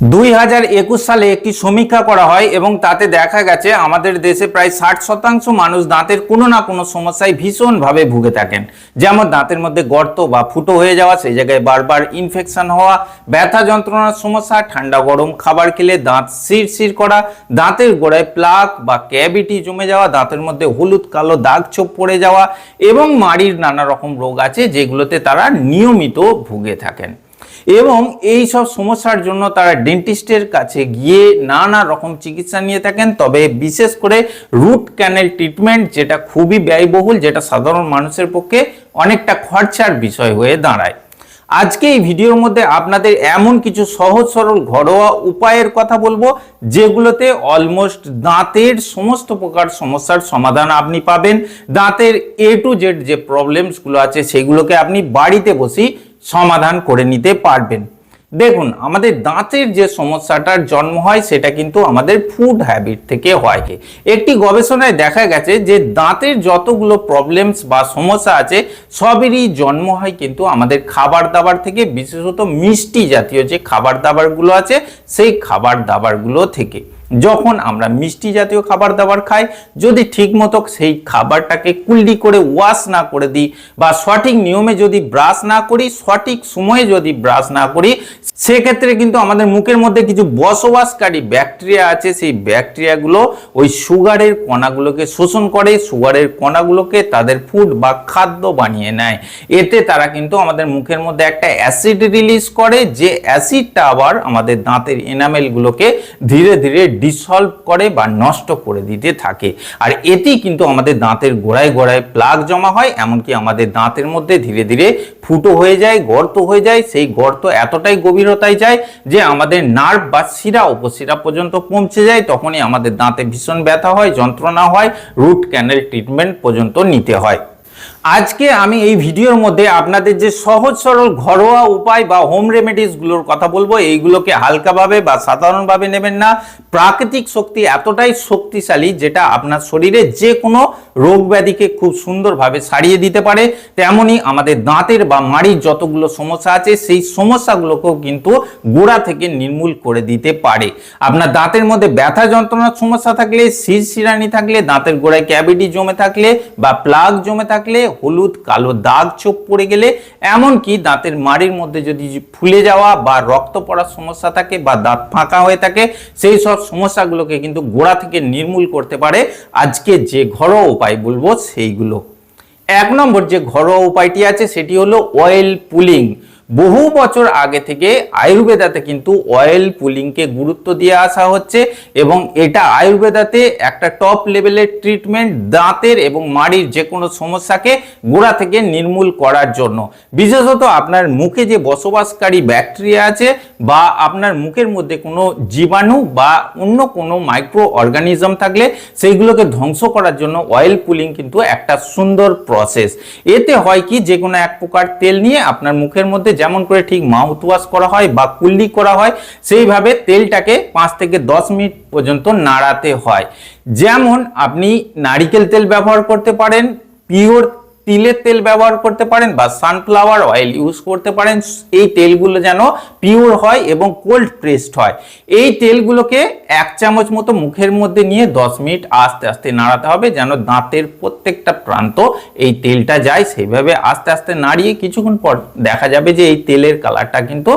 দুই হাজার একুশ সালে একটি সমীক্ষা করা হয় এবং তাতে দেখা গেছে আমাদের দেশে প্রায় ষাট শতাংশ মানুষ দাঁতের কোনো না কোনো সমস্যায় ভীষণভাবে ভুগে থাকেন। যেমন দাঁতের মধ্যে গর্ত বা ফুটো হয়ে যাওয়া, সেই জায়গায় বারবার ইনফেকশন হওয়া, ব্যথা যন্ত্রণার সমস্যা, ঠান্ডা গরম খাবার খেলে দাঁত শিরশির করা, দাঁতের গোড়ায় প্লাক বা ক্যাভিটি জমে যাওয়া, দাঁতের মধ্যে হলুদ কালো দাগ ছোপ পড়ে যাওয়া এবং মাড়ির নানা রকম রোগ আছে যেগুলোতে তারা নিয়মিত ভুগে থাকেন। এবং এই সব সমস্যার জন্য তারা ডেন্টিস্টের কাছে গিয়ে নানা রকম চিকিৎসা নিয়ে থাকেন। তবে বিশেষ করে রুট ক্যানেল ট্রিটমেন্ট যেটা খুবই ব্যয়বহুল, যেটা সাধারণ মানুষের পক্ষে অনেকটা খরচার বিষয় হয়ে দাঁড়ায়। আজকে এই ভিডিওর মধ্যে আপনাদের এমন কিছু সহজ সরল ঘরোয়া উপায়ের কথা বলব, যেগুলোতে অলমোস্ট দাঁতের সমস্ত প্রকার সমস্যার সমাধান আপনি পাবেন। দাঁতের এ টু জেড যে প্রবলেমসগুলো আছে, সেগুলোকে আপনি বাড়িতে বসেই সমাধান করে নিতে পারবেন। দেখুন, আমাদের দাঁতের যে সমস্যাটার জন্ম হয়, সেটা কিন্তু আমাদের ফুড হ্যাবিট থেকে হয় একটি গবেষণায় দেখা গেছে যে, দাঁতের যতগুলো প্রবলেমস বা সমস্যা আছে, সবেরই জন্ম হয় কিন্তু আমাদের খাবার দাবার থেকে, বিশেষত মিষ্টি জাতীয় যে খাবার দাবারগুলো আছে, সেই খাবার দাবারগুলো থেকে। যখন আমরা মিষ্টি জাতীয় খাবার দাবার খাই, যদি ঠিকমতো সেই খাবারটাকে কুল্লি করে ওয়াশ না করে দিই বা সঠিক নিয়মে যদি ব্রাশ না করি, সঠিক সময়ে যদি ব্রাশ না করি, সেক্ষেত্রে কিন্তু আমাদের মুখের মধ্যে কিছু বসবাসকারী ব্যাকটেরিয়া আছে। সেই ব্যাকটেরিয়াগুলো ওই সুগারের কণাগুলোকে শোষণ করে, সুগারের কণাগুলোকে তাদের ফুড বা খাদ্য বানিয়ে নেয়। এতে তারা কিন্তু আমাদের মুখের মধ্যে একটা অ্যাসিড রিলিজ করে, যে অ্যাসিডটা আবার আমাদের দাঁতের এনামেলগুলোকে ধীরে ধীরে ডিসলভ করে বা নষ্ট করে দিতে থাকে। আর এটি কিন্তু আমাদের দাঁতের গোড়ায় গোড়ায় প্লাগ জমা হয়, এমনকি আমাদের দাঁতের মধ্যে ধীরে ধীরে ফুটো হয়ে যায়, গর্ত হয়ে যায়। সেই গর্ত এতটাই গভীরতায় যায় যে আমাদের নার্ভ বা শিরা, উপশিরা পর্যন্ত পৌঁছে যায়। তখনই আমাদের দাঁতে ভীষণ ব্যথা হয়, যন্ত্রণা হয় রুট ক্যানেল ট্রিটমেন্ট পর্যন্ত নিতে হয়। আজকে আমি এই ভিডিওর মধ্যে আপনাদের যে সহজ সরল ঘরোয়া উপায় বা হোম রেমেডিসগুলোর কথা বলব, এইগুলোকে হালকাভাবে বা সাধারণভাবে নেবেন না। প্রাকৃতিক শক্তি এতটাই শক্তিশালী যেটা আপনার শরীরে যে কোনো রোগ ব্যাধিকে খুব সুন্দরভাবে সারিয়ে দিতে পারে। তেমনই আমাদের দাঁতের বা মাড়ির যতগুলো সমস্যা আছে, সেই সমস্যাগুলোকেও কিন্তু গোড়া থেকে নির্মূল করে দিতে পারে। আপনার দাঁতের মধ্যে ব্যথা যন্ত্রণার সমস্যা থাকলে শির শিরানি থাকলে, দাঁতের গোড়ায় ক্যাভিটি জমে থাকলে বা প্লাগ জমে থাকলে হলুদ, কালো দাগ চোখ পড়ে গেলে, এমনকি দাঁতের মাড়ির মধ্যে যদি ফুলে যাওয়া বা রক্ত পড়ার সমস্যা থাকে বা দাঁত ফাঁকা হয়ে থাকে, সেই সব সমস্যাগুলোকে কিন্তু গোড়া থেকে নির্মূল করতে পারে। আজকে যে ঘরোয়া উপায় বলব সেইগুলো। এক নম্বর যে ঘরোয়া উপায়টি আছে, সেটি হলো অয়েল পুলিং বহু বছর আগে থেকে আয়ুর্বেদাতে কিন্তু অয়েল পুলিংকে গুরুত্ব দিয়ে আসা হচ্ছে এবং এটা আয়ুর্বেদাতে একটা টপ লেভেলের ট্রিটমেন্ট দাঁতের এবং মাড়ির যে কোনো সমস্যাকে গোড়া থেকে নির্মূল করার জন্য। বিশেষত আপনার মুখে যে বসবাসকারী ব্যাকটেরিয়া আছে বা আপনার মুখের মধ্যে কোনো জীবাণু বা অন্য কোনো মাইক্রো অর্গানিজম থাকলে সেইগুলোকে ধ্বংস করার জন্য অয়েল পুলিং কিন্তু একটা সুন্দর প্রসেস এতে হয় কি? যে কোনো এক প্রকার তেল নিয়ে আপনার মুখের মধ্যে যেমন করে ঠিক মাউথ ওয়াশ করা হয় বা কুল্লি করা হয়, সেইভাবে তেলটাকে পাঁচ থেকে দশ মিনিট পর্যন্ত নাড়াতে হয়। যেমন আপনি নারিকেল তেল ব্যবহার করতে পারেন পিওর তিলের তেল ব্যবহার করতে পারেন বা সানফ্লাওয়ার অয়েল ইউজ করতে পারেন। এই তেলগুলো যেন পিওর হয় এবং কোল্ড প্রেসড হয়। এই তেলগুলোকে এক চামচ মতো মুখের মধ্যে নিয়ে দশ মিনিট আস্তে আস্তে নাড়াতে হবে যেন দাঁতের প্রত্যেকটা প্রান্ত এই তেলটা যায়। সেইভাবে আস্তে আস্তে নাড়িয়ে কিছুক্ষণ পর দেখা যাবে যে এই তেলের কালারটা কিন্তু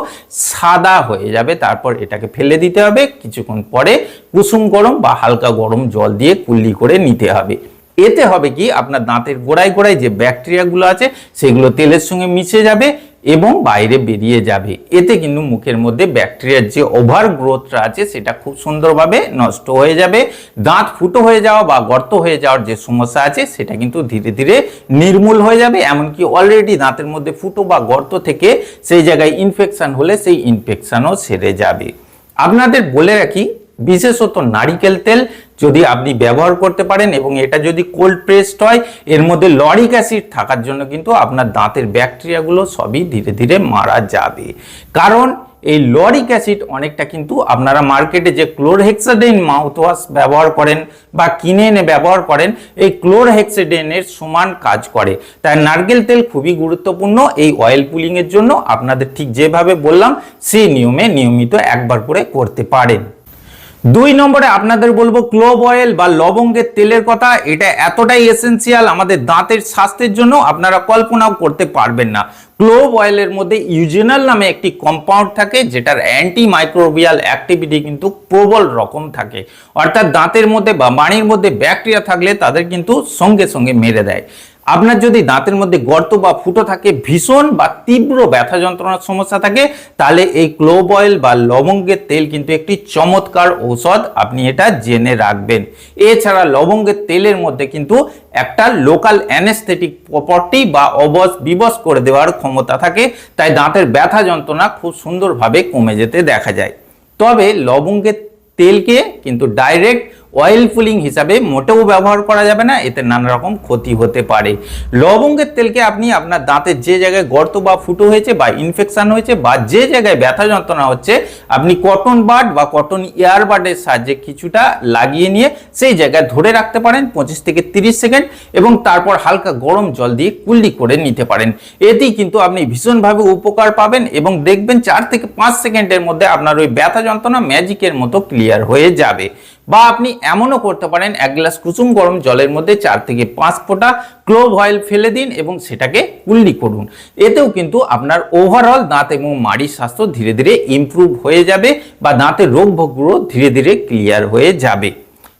সাদা হয়ে যাবে। তারপর এটাকে ফেলে দিতে হবে। কিছুক্ষণ পরে কুসুম গরম বা হালকা গরম জল দিয়ে কুল্লি করে নিতে হবে। এতে হবে কি? আপনার দাঁতের গোড়ায় গোড়ায় যে ব্যাকটেরিয়াগুলো আছে, সেগুলো তেলের সঙ্গে মিশে যাবে এবং বাইরে বেরিয়ে যাবে। এতে কিন্তু মুখের মধ্যে ব্যাকটেরিয়ার যে ওভার গ্রোথটা আছে, সেটা খুব সুন্দরভাবে নষ্ট হয়ে যাবে। দাঁত ফুটো হয়ে যাওয়া বা গর্ত হয়ে যাওয়ার যে সমস্যা আছে, সেটা কিন্তু ধীরে ধীরে নির্মূল হয়ে যাবে। এমনকি অলরেডি দাঁতের মধ্যে ফুটো বা গর্ত থেকে সেই জায়গায় ইনফেকশান হলে সেই ইনফেকশনও সেরে যাবে। আপনাদের বলে রাখি বিশেষত নারিকেল তেল যদি আপনি ব্যবহার করতে পারেন এবং এটা যদি কোল্ড প্রেসড হয়, এর মধ্যে লরিক অ্যাসিড থাকার জন্য কিন্তু আপনার দাঁতের ব্যাকটেরিয়াগুলো সবই ধীরে ধীরে মারা যাবে। কারণ এই লরিক অ্যাসিড অনেকটা কিন্তু আপনারা মার্কেটে যে ক্লোরহেক্সাডেন মাউথওয়াশ ব্যবহার করেন বা কিনে এনে ব্যবহার করেন, এই ক্লোরহেক্সাডেনের সমান কাজ করে। তাই নারকেল তেল খুবই গুরুত্বপূর্ণ, এই অয়েল পুলিংয়ের জন্য। আপনাদের ঠিক যেভাবে বললাম, সেই নিয়মে নিয়মিত একবার করে করতে পারেন। দুই নম্বরে আপনাদের বলব ক্লোভ অয়েল বা লবঙ্গের তেলের কথা, এটা এতটাই এসেন্সিয়াল আমাদের দাঁতের স্বাস্থ্যের জন্য, আপনারা কল্পনাও করতে পারবেন না। ক্লোভ অয়েলের মধ্যে ইউজেনাল নামে একটি কম্পাউন্ড থাকে, যেটার অ্যান্টি মাইক্রোবিয়াল অ্যাক্টিভিটি কিন্তু প্রবল রকম থাকে। অর্থাৎ দাঁতের মধ্যে বা বাড়ির মধ্যে ব্যাকটেরিয়া থাকলে তাদের কিন্তু সঙ্গে সঙ্গে মেরে দেয়। আপনার যদি দাঁতের মধ্যে গর্ত বা ফুটো থাকে, ভীষণ বা তীব্র ব্যথা যন্ত্রণার সমস্যা থাকে, তাহলে এই ক্লোভ অয়েল বা লবঙ্গের তেল কিন্তু একটি চমৎকার ঔষধ। আপনি এটা জেনে রাখবেন। এছাড়া লবঙ্গের তেলের মধ্যে কিন্তু একটা লোকাল অ্যানেস্থেটিক প্রপার্টি বা অবস বিবস করে দেওয়ার ক্ষমতা থাকে, তাই দাঁতের ব্যথা যন্ত্রণা খুব সুন্দরভাবে কমে যেতে দেখা যায়। তবে লবঙ্গের তেলকে কিন্তু ডাইরেক্ট অয়েল ফুলিং হিসাবে মোটেও ব্যবহার করা যাবে না, এতে নানা রকম ক্ষতি হতে পারে। লবঙ্গের তেলকে আপনি আপনার দাঁতের যে জায়গায় গর্ত বা ফুটো হয়েছে বা ইনফেকশান হয়েছে বা যে জায়গায় ব্যথা যন্ত্রণা হচ্ছে, আপনি কটন বাড বা কটন ইয়ারবাডের সাহায্যে কিছুটা লাগিয়ে নিয়ে সেই জায়গায় ধরে রাখতে পারেন পঁচিশ থেকে তিরিশ সেকেন্ড এবং তারপর হালকা গরম জল দিয়ে কুল্লি করে নিতে পারেন। এতেই কিন্তু আপনি ভীষণভাবে উপকার পাবেন এবং দেখবেন চার থেকে পাঁচ সেকেন্ডের মধ্যে আপনার ওই ব্যথা যন্ত্রণা ম্যাজিকের মতো ক্লিয়ার হয়ে যাবে। বা আপনি এমনও করতে পারেন, এক গ্লাস কুসুম গরম জলের মধ্যে চার থেকে পাঁচ ফোঁটা ক্লোভ অয়েল ফেলে দিন এবং সেটাকে কুল্লি করুন। এতেও কিন্তু আপনার ওভারঅল দাঁত এবং মাড়ির স্বাস্থ্য ধীরে ধীরে ইম্প্রুভ হয়ে যাবে বা দাঁতের রোগ ভোগগুলো ধীরে ধীরে ক্লিয়ার হয়ে যাবে।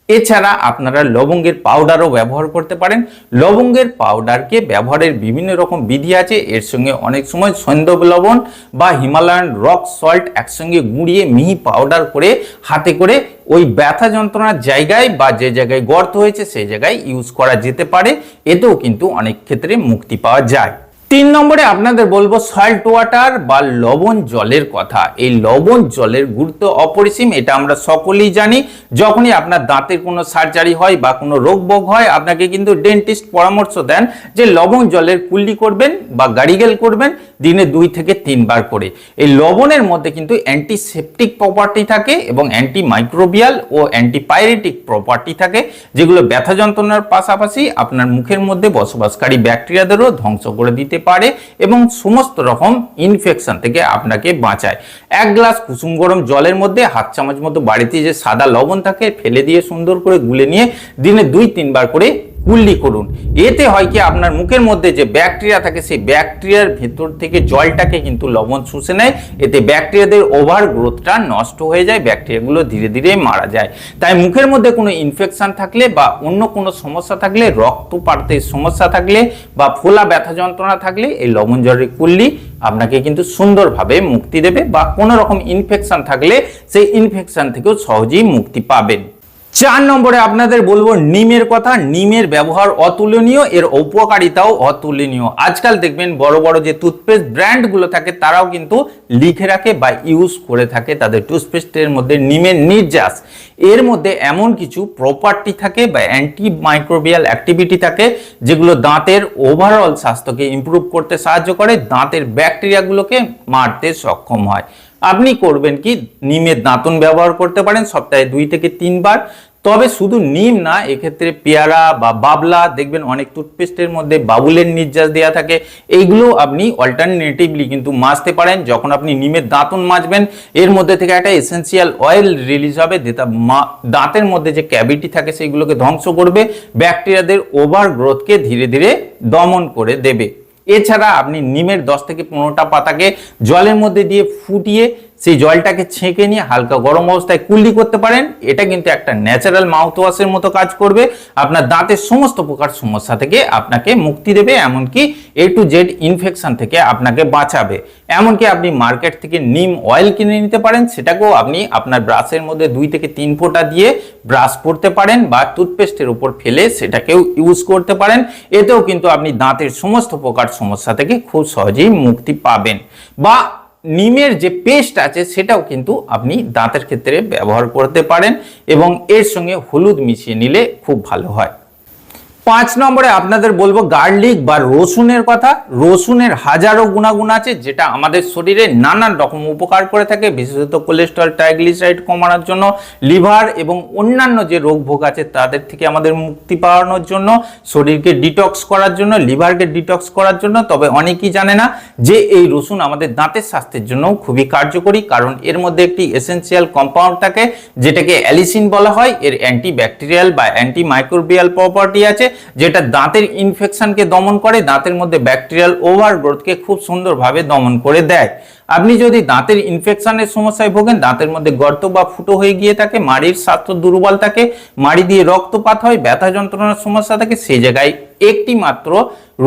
এছাড়া আপনারা লবঙ্গের পাউডারও ব্যবহার করতে পারেন। লবঙ্গের পাউডারকে ব্যবহারের বিভিন্ন রকম বিধি আছে। এর সঙ্গে অনেক সময় সৈন্দব লবণ বা হিমালয়ান রক সল্ট একসঙ্গে গুঁড়িয়ে মিহি পাউডার করে হাতে করে ওই ব্যথা যন্ত্রণার জায়গায় বা যে জায়গায় গর্ত হয়েছে সেই জায়গায় ইউজ করা যেতে পারে। এতেও কিন্তু অনেক ক্ষেত্রে মুক্তি পাওয়া যায়। তিন নম্বরে আপনাদের বলব সল্ট ওয়াটার বা লবণ জলের কথা। এই লবণ জলের গুরুত্ব অপরিসীম, এটা আমরা সকলেই জানি। যখনই আপনার দাঁতের কোনো সার্জারি হয় বা কোনো রোগ ভোগ হয়, আপনাকে কিন্তু ডেন্টিস্ট পরামর্শ দেন যে লবণ জলের কুল্লি করবেন বা গাড়িগেল করবেন দিনে দুই থেকে তিনবার করে। এই লবণের মধ্যে কিন্তু অ্যান্টিসেপটিক প্রপার্টি থাকে এবং অ্যান্টি মাইক্রোবিয়াল ও অ্যান্টিপাইরেটিক প্রপার্টি থাকে, যেগুলো ব্যথা যন্ত্রণার পাশাপাশি আপনার মুখের মধ্যে বসবাসকারী ব্যাকটেরিয়াদেরও ধ্বংস করে দিতে পারে এবং সমস্ত রকম ইনফেকশন থেকে আপনাকে বাঁচায়। এক গ্লাস কুসুম গরম জলের মধ্যে হাত চামচ মতো বাড়িতে যে সাদা লবণ থাকে, ফেলে দিয়ে সুন্দর করে গুলে নিয়ে দিনে দুই তিনবার করে কুল্লি করুন। এতে হয় কি, আপনার মুখের মধ্যে যে ব্যাকটেরিয়া থাকে, সেই ব্যাকটেরিয়ার ভেতর থেকে জলটাকে কিন্তু লবণ শুষে নেয়। এতে ব্যাকটেরিয়াদের ওভার গ্রোথটা নষ্ট হয়ে যায়, ব্যাকটেরিয়াগুলো ধীরে ধীরে মারা যায়। তাই মুখের মধ্যে কোনো ইনফেকশন থাকলে বা অন্য কোনো সমস্যা থাকলে রক্ত পাড়তে সমস্যা থাকলে বা ফোলা ব্যথা যন্ত্রণা থাকলে, এই লবণ জলের কুল্লি আপনাকে কিন্তু সুন্দরভাবে মুক্তি দেবে বা কোনো রকম ইনফেকশন থাকলে, সেই ইনফেকশান থেকেও সহজেই মুক্তি পাবেন। চার নম্বরে আপনাদের বলব নিমের কথা, নিমের ব্যবহার অতুলনীয়, এর উপকারিতাও অতুলনীয়। আজকাল দেখবেন বড় বড় যে টুথপেস্ট ব্র্যান্ডগুলো থাকে, তারাও কিন্তু লিখে রাখে বা ইউজ করে থাকে তাদের টুথপেস্টের মধ্যে নিমের নির্যাস। এর মধ্যে এমন কিছু প্রপার্টি থাকে বা অ্যান্টি মাইক্রোবিয়াল অ্যাক্টিভিটি থাকে, যেগুলো দাঁতের ওভারঅল স্বাস্থ্যকে ইমপ্রুভ করতে সাহায্য করে, দাঁতের ব্যাকটেরিয়াগুলোকে মারতে সক্ষম হয়। আপনি করবেন কি? নিমের দাঁতন ব্যবহার করতে পারেন, সপ্তাহে দুই থেকে তিনবার। তবে শুধু নিম না, এক্ষেত্রে পেয়ারা বা বাবলা, দেখবেন অনেক টুথপেস্টের মধ্যে বাবুলের নির্যাস দেওয়া থাকে। এইগুলো আপনি অল্টারনেটিভলি কিন্তু মাজতে পারেন। যখন আপনি নিমের দাঁতন মাজবেন, এর মধ্যে থেকে একটা এসেন্সিয়াল অয়েল রিলিজ হবে, যেটা দাঁতের মধ্যে যে ক্যাভিটি থাকে সেইগুলোকে ধ্বংস করবে। ব্যাকটেরিয়াদের ওভার গ্রোথকে ধীরে ধীরে দমন করে দেবে। এছাড়া আপনি নিমের দশ থেকে পনেরোটা পাতাকে জলের মধ্যে দিয়ে ফুটিয়ে সেই জলটাকে ছেঁকে নিয়ে হালকা গরম অবস্থায় কুল্লি করতে পারেন। এটা কিন্তু একটা ন্যাচারাল মাউথ ওয়াশের মতো কাজ করবে। আপনার দাঁতের সমস্ত প্রকার সমস্যা থেকে আপনাকে মুক্তি দেবে, এমনকি এ টু জেড ইনফেকশন থেকে আপনাকে বাঁচাবে। এমনকি আপনি মার্কেট থেকে নিম অয়েল কিনে নিতে পারেন, সেটাকেও আপনি আপনার ব্রাশের মধ্যে দুই থেকে তিন ফোঁটা দিয়ে ব্রাশ করতে পারেন বা টুথপেস্টের উপর ফেলে সেটাকেও ইউজ করতে পারেন। এতেও কিন্তু আপনি দাঁতের সমস্ত প্রকার সমস্যা থেকে খুব সহজেই মুক্তি পাবেন। বা নিমের যে পেস্ট আছে, সেটাও কিন্তু আপনি দাঁতের ক্ষেত্রে ব্যবহার করতে পারেন এবং এর সঙ্গে হলুদ মিশিয়ে নিলে খুব ভালো হয়। পাঁচ নম্বরে আপনাদের বলব গার্লিক বা রসুনের কথা। রসুনের হাজারো গুণাগুণ আছে, যেটা আমাদের শরীরে নানান রকম উপকার করে থাকে, বিশেষত কোলেস্ট্রল ট্রাইগ্লিসারাইড কমানোর জন্য, লিভার এবং অন্যান্য যে রোগ ভোগ আছে, তাদের থেকে আমাদের মুক্তি পাওয়ানোর জন্য, শরীরকে ডিটক্স করার জন্য, লিভারকে ডিটক্স করার জন্য, তবে অনেকেই জানে না যে এই রসুন আমাদের দাঁতের স্বাস্থ্যের জন্য খুবই কার্যকরী, কারণ এর মধ্যে একটি এসেন্সিয়াল কম্পাউন্ড থাকে, যেটাকে অ্যালিসিন বলা হয়। এর অ্যান্টি ব্যাকটেরিয়াল বা অ্যান্টি মাইক্রোবিয়াল প্রপার্টি আছে যেটা দাঁতের ইনফেকশনকে দমন করে, দাঁতের মধ্যে ব্যাকটেরিয়াল ওভারগ্রোথকে খুব সুন্দরভাবে দমন করে দেয়। আপনি যদি দাঁতের ইনফেকশনের সমস্যায় ভোগেন, দাঁতের মধ্যে গর্ত বা ফুটো হয়ে গিয়ে থাকে, মাড়ির স্বাস্থ্য দুর্বল থাকে, মাড়ি দিয়ে রক্তপাত হয়, ব্যথা যন্ত্রণার সমস্যা থাকে সেই জায়গায় একটি মাত্র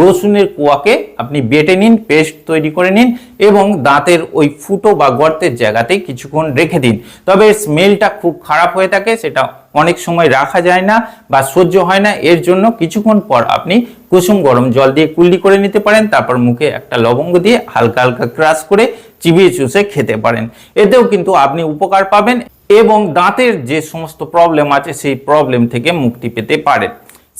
রসুনের কুয়াকে আপনি বেটে নিন, পেস্ট তৈরি করে নিন এবং দাঁতের ওই ফুটো বা গর্তের জায়গাতে কিছুক্ষণ রেখে দিন। তবে স্মেলটা খুব খারাপ হয়ে থাকে, সেটা অনেক সময় রাখা যায় না বা সহ্য হয় না। এর জন্য কিছুক্ষণ পর আপনি কুসুম গরম জল দিয়ে কুল্লি করে নিতে পারেন, তারপর মুখে একটা লবঙ্গ দিয়ে হালকা হালকা ক্রাশ করে চিবিয়ে চুষে খেতে পারেন। এতেও কিন্তু আপনি উপকার পাবেন এবং দাঁতের যে সমস্ত প্রবলেম আছে, সেই প্রবলেম থেকে মুক্তি পেতে পারেন।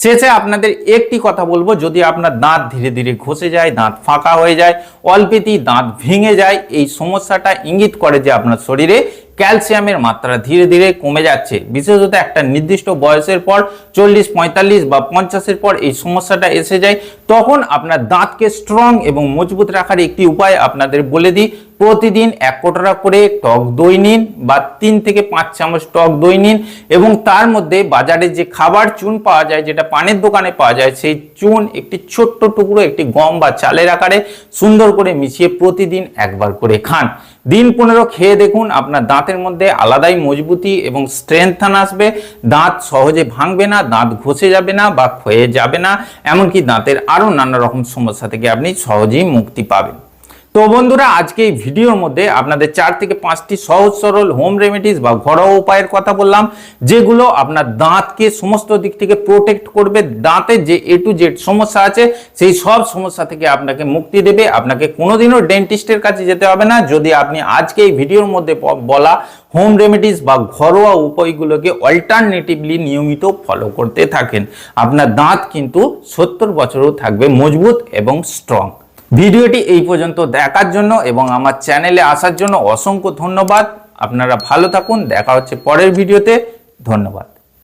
শেষে আপনাদের একটি কথা বলব, যদি আপনার দাঁত ধীরে ধীরে ঘষে যায়, দাঁত ফাঁকা হয়ে যায়, অল্পেতেই দাঁত ভেঙে যায়, এই সমস্যাটা ইঙ্গিত করে যে আপনার শরীরে ক্যালসিয়ামের মাত্রা ধীরে ধীরে কমে যাচ্ছে। বিশেষত একটা নির্দিষ্ট বয়সের পর, চল্লিশ, পঁয়তাল্লিশ বা পঞ্চাশের পর এই সমস্যাটা এসে যায়, তখন আপনার দাঁতকে স্ট্রং এবং মজবুত রাখার একটি উপায় আপনাদের বলে দিই। প্রতিদিন এক কোটরা করে টক দই নিন বা তিন থেকে পাঁচ চামচ টক দই নিন এবং তার মধ্যে বাজারে যে খাবার চুন পাওয়া যায়, যেটা পানের দোকানে পাওয়া যায়, সেই চুন একটি ছোট্ট টুকরো একটি গম বা চালের আকারে সুন্দর করে মিশিয়ে প্রতিদিন একবার করে খান। দিন পনেরো খেয়ে দেখুন, আপনার দাঁতের মধ্যে আলাদাই মজবুতি এবং স্ট্রেংথান আসবে। দাঁত সহজে ভাঙবে না, দাঁত ঘষে যাবে না বা ক্ষয়ে যাবে না, এমনকি দাঁতের আরও নানা রকম সমস্যা থেকে আপনি সহজেই মুক্তি পাবেন। তো বন্ধুরা, আজকে এই ভিডিওর মধ্যে আপনাদের চার থেকে পাঁচটি সহজ সরল হোম রেমেডিস বা ঘরোয়া উপায়ের কথা বললাম, যেগুলো আপনার দাঁতকে সমস্ত দিক থেকে প্রোটেক্ট করবে। দাঁতের যে এ টু জেড সমস্যা আছে, সেই সব সমস্যা থেকে আপনাকে মুক্তি দেবে। আপনাকে কোনোদিনও ডেন্টিস্টের কাছে যেতে হবে না। যদি আপনি আজকে এই ভিডিওর মধ্যে বলা হোম রেমেডিস বা ঘরোয়া উপায়গুলোকে অল্টারনেটিভলি নিয়মিত ফলো করতে থাকেন, আপনার দাঁত কিন্তু সত্তর বছরও থাকবে মজবুত এবং স্ট্রং ভিডিওটি এই পর্যন্ত দেখার জন্য এবং আমার চ্যানেলে আসার জন্য অসংখ্য ধন্যবাদ। আপনারা ভালো থাকুন, দেখা হচ্ছে পরের ভিডিওতে। ধন্যবাদ।